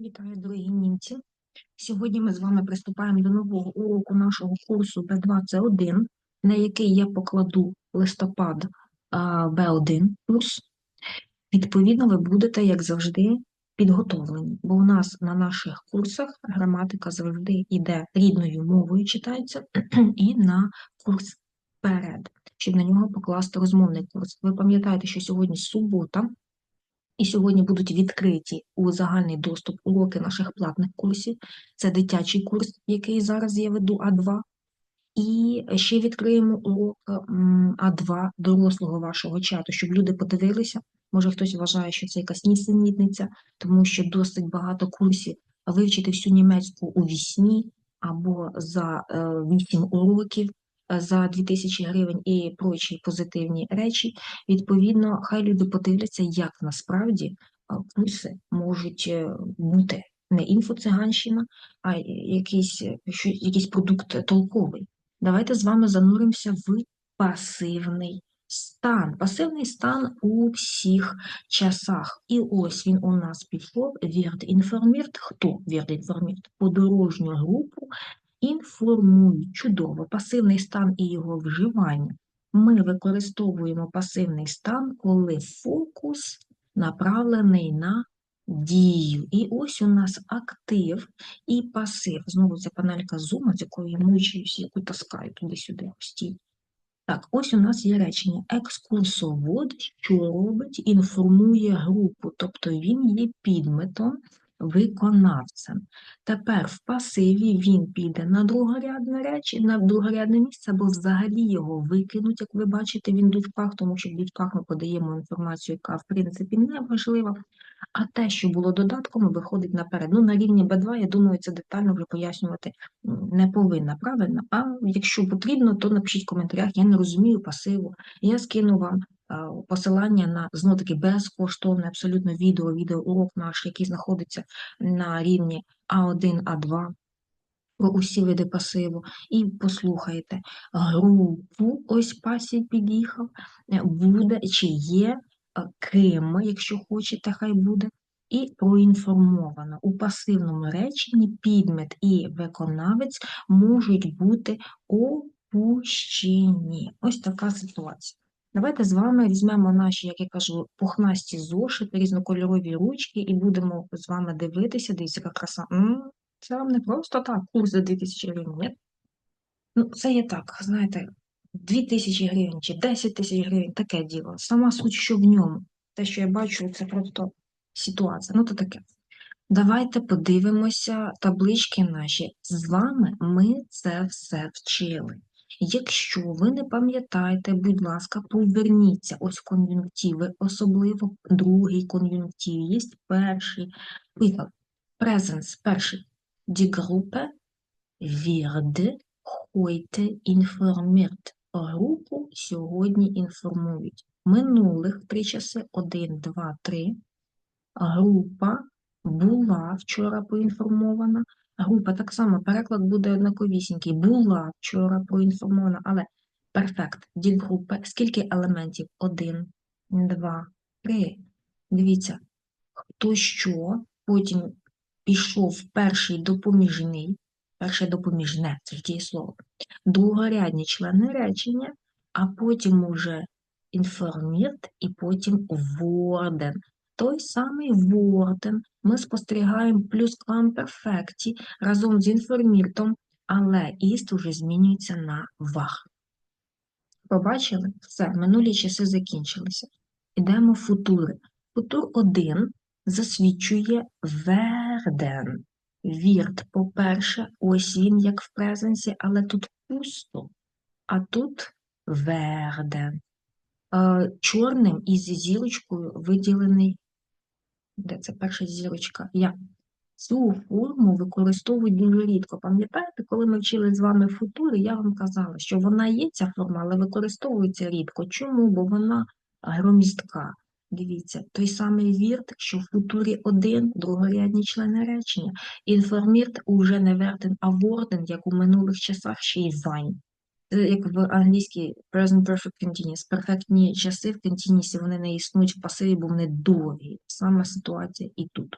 Вітаю, дорогі німці! Сьогодні ми з вами приступаємо до нового уроку нашого курсу B2C1, на який я покладу листопад B1 курс. Відповідно, ви будете, як завжди, підготовлені, бо у нас на наших курсах граматика завжди йде рідною мовою, читається, і на курс вперед, щоб на нього покласти розмовний курс. Ви пам'ятаєте, що сьогодні субота. І сьогодні будуть відкриті у загальний доступ уроки наших платних курсів. Це дитячий курс, який зараз я веду А2. І ще відкриємо урок А2 дорослого вашого чату, щоб люди подивилися. Може хтось вважає, що це якась нісенітниця, тому що досить багато курсів вивчити всю німецьку у вісні або за 8 е, уроків за 2000 гривень і прочі позитивні речі, відповідно, хай люди подивляться, як насправді курси можуть е, бути не інфоциганщина, а якийсь, якийсь продукт толковий. Давайте з вами зануримося в пасивний стан. Пасивний стан у всіх часах. І ось він у нас пішов, вірт інформірт. Хто вірт інформірт? Подорожню групу інформують чудово пасивний стан і його вживання. Ми використовуємо пасивний стан, коли фокус направлений на дію. І ось у нас актив і пасив. Знову ця панелька зума, з якою я мучуюся, яку таскаю туди-сюди постійно. Так, ось у нас є речення. Екскурсовод, що робить, інформує групу, тобто він є підметом виконавцем. Тепер в пасиві він піде на другорядне речі, на другорядне місце, або взагалі його викинуть, як ви бачите, він в дужках, тому що в дужках ми подаємо інформацію, яка в принципі не важлива. А те, що було додатком, виходить наперед. Ну, на рівні Б2, я думаю, це детально вже пояснювати не повинна, правильно? А якщо потрібно, то напишіть в коментарях, я не розумію пасиву. Я скину вам посилання на знову таки безкоштовне абсолютно відео, відеоурок наш, який знаходиться на рівні А1, А2. Про усі види пасиву, і послухайте, групу, ось пасій під'їхав, буде чи є ким, якщо хочете, хай буде, і проінформовано. У пасивному реченні підмет і виконавець можуть бути опущені. Ось така ситуація. Давайте з вами візьмемо наші, як я кажу, пухнасті зошити, різнокольорові ручки, і будемо з вами дивитися, дивіться, яка краса. М це вам не просто так, курс за 2000 гривень. Ні? Ну, це є так, знаєте, 2000 гривень чи 10 тисяч гривень таке діло. Сама суть, що в ньому. Те, що я бачу, це просто ситуація. Ну, то таке. Давайте подивимося таблички наші. З вами ми це все вчили. Якщо ви не пам'ятаєте, будь ласка, поверніться ось кон'юнктиви, особливо другий кон'юнктив, є перший. Приклад. Presence, перший. Die Gruppe wird heute informiert. Групу сьогодні інформують. Минулих три часи, один, два, три. Група була вчора поінформована, Група так само, переклад буде однаковісінький. Була вчора проінформована, але перфект, діль групи. Скільки елементів? Один, два, три. Дивіться, хто що, потім пішов перший допоміжний, перше допоміжне, це ж дієслово, другорядні члени речення, а потім уже інформірт і потім ворден той самий Ворден ми спостерігаємо плюс перфекті разом з інформіртом, але іст уже змінюється на вах. Побачили? Все, минулі часи закінчилися. Ідемо в футури. Футур 1 засвідчує верден. Вірт, по-перше, ось він, як в презенсі, але тут пусто, а тут верден. Е, чорним із зірочкою виділений де це перша зірочка, я. Цю форму використовують дуже рідко. Пам'ятаєте, коли ми вчили з вами футури, я вам казала, що вона є ця форма, але використовується рідко. Чому? Бо вона громістка. Дивіться, той самий вірт, що в футурі один, другорядні члени речення. Інформірт уже не верден, а ворден, як у минулих часах ще й зайн. Це як в англійській present perfect continuous. Перфектні часи в континісі вони не існують в пасиві, бо вони довгі. Сама ситуація і тут.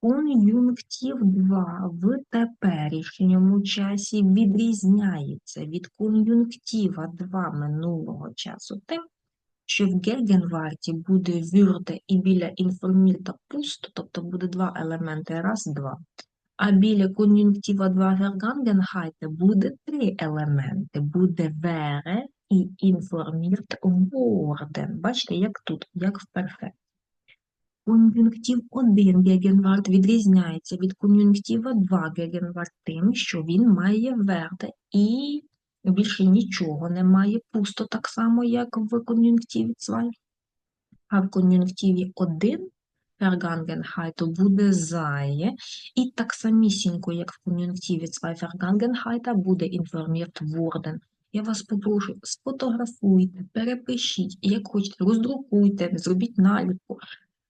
Кон'юнктив 2 в теперішньому часі відрізняється від кон'юнктива 2 минулого часу тим, що в Гегенварті буде würde і біля інформірта пусто, тобто буде два елементи, раз, два. А біля кон'юнктива 2 Vergangenheit буде три елементи, буде wäre і informiert worden. Бачите, як тут, як в перфект. Кон'юнктив 1 Гегенварт відрізняється від кон'юнктива 2 Гегенварт тим, що він має верте і більше нічого немає, пусто так само, як в кон'юнктиві 2. А в кон'юнктиві 1 Vergangenheit буде зає, і так самісінько, як в кон'юнктиві 2 Vergangenheit, буде informiert worden. Я вас попрошу, сфотографуйте, перепишіть, як хочете, роздрукуйте, зробіть наліпку,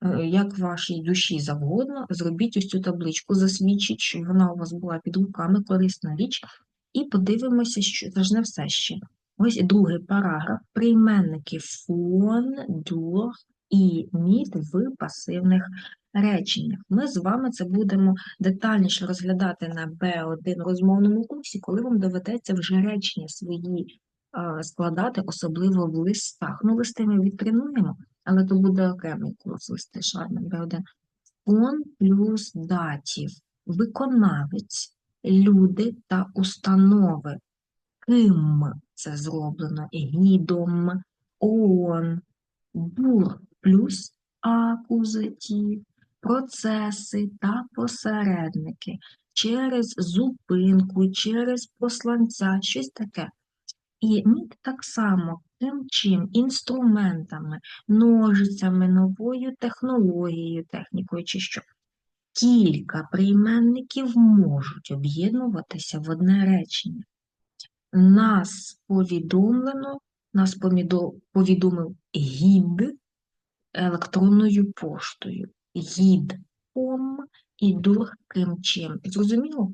е, як вашій душі завгодно, зробіть ось цю табличку, засвідчіть, що вона у вас була під руками, корисна річ, і подивимося, що це ж не все ще. Ось другий параграф. Прийменники фон, дур і мід в пасивних реченнях. Ми з вами це будемо детальніше розглядати на Б1 розмовному курсі, коли вам доведеться вже речення свої складати, особливо в листах. Ну, листи ми відтренуємо, але то буде окремий курс листи шарми Б1. Фон плюс датів, виконавець, люди та установи. Ким це зроблено? Гідом, ООН, бур плюс акузатив, процеси та посередники через зупинку, через посланця, щось таке. І мід так само тим чим інструментами, ножицями, новою технологією, технікою чи що. Кілька прийменників можуть об'єднуватися в одне речення. Нас повідомлено, нас повідомив гід електронною поштою. Гідом і дурким чим. Зрозуміло?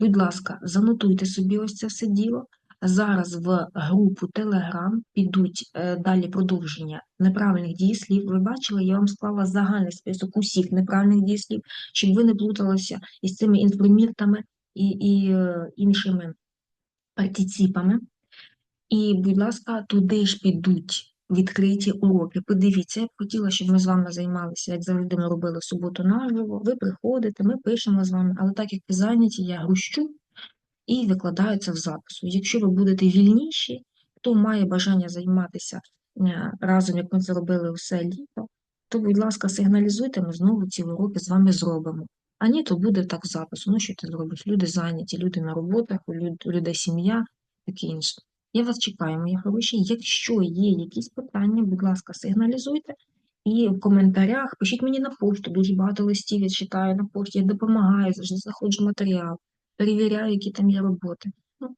Будь ласка, занотуйте собі ось це все діло. Зараз в групу Telegram підуть е, далі продовження неправильних дієслів. Ви бачили, я вам склала загальний список усіх неправильних дієслів, щоб ви не плуталися із цими інформіртами і, і е, іншими партиципами. І, будь ласка, туди ж підуть відкриті уроки. Подивіться, я б хотіла, щоб ми з вами займалися, як завжди ми робили суботу наживо. Ви приходите, ми пишемо з вами, але так як ви зайняті, я грущу і викладаю це в запису. Якщо ви будете вільніші, хто має бажання займатися е, разом, як ми це робили усе літо, то, будь ласка, сигналізуйте, ми знову ці уроки з вами зробимо. А ні, то буде так запису. Ну, що ти зробиш? Люди зайняті, люди на роботах, у людей сім'я, таке інше. Я вас чекаю, мої хороші. Якщо є якісь питання, будь ласка, сигналізуйте. І в коментарях пишіть мені на пошту, дуже багато листів я читаю на пошті, я допомагаю, завжди знаходжу матеріал, перевіряю, які там є роботи. Ну,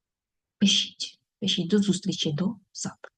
пишіть, пишіть. До зустрічі, до завтра.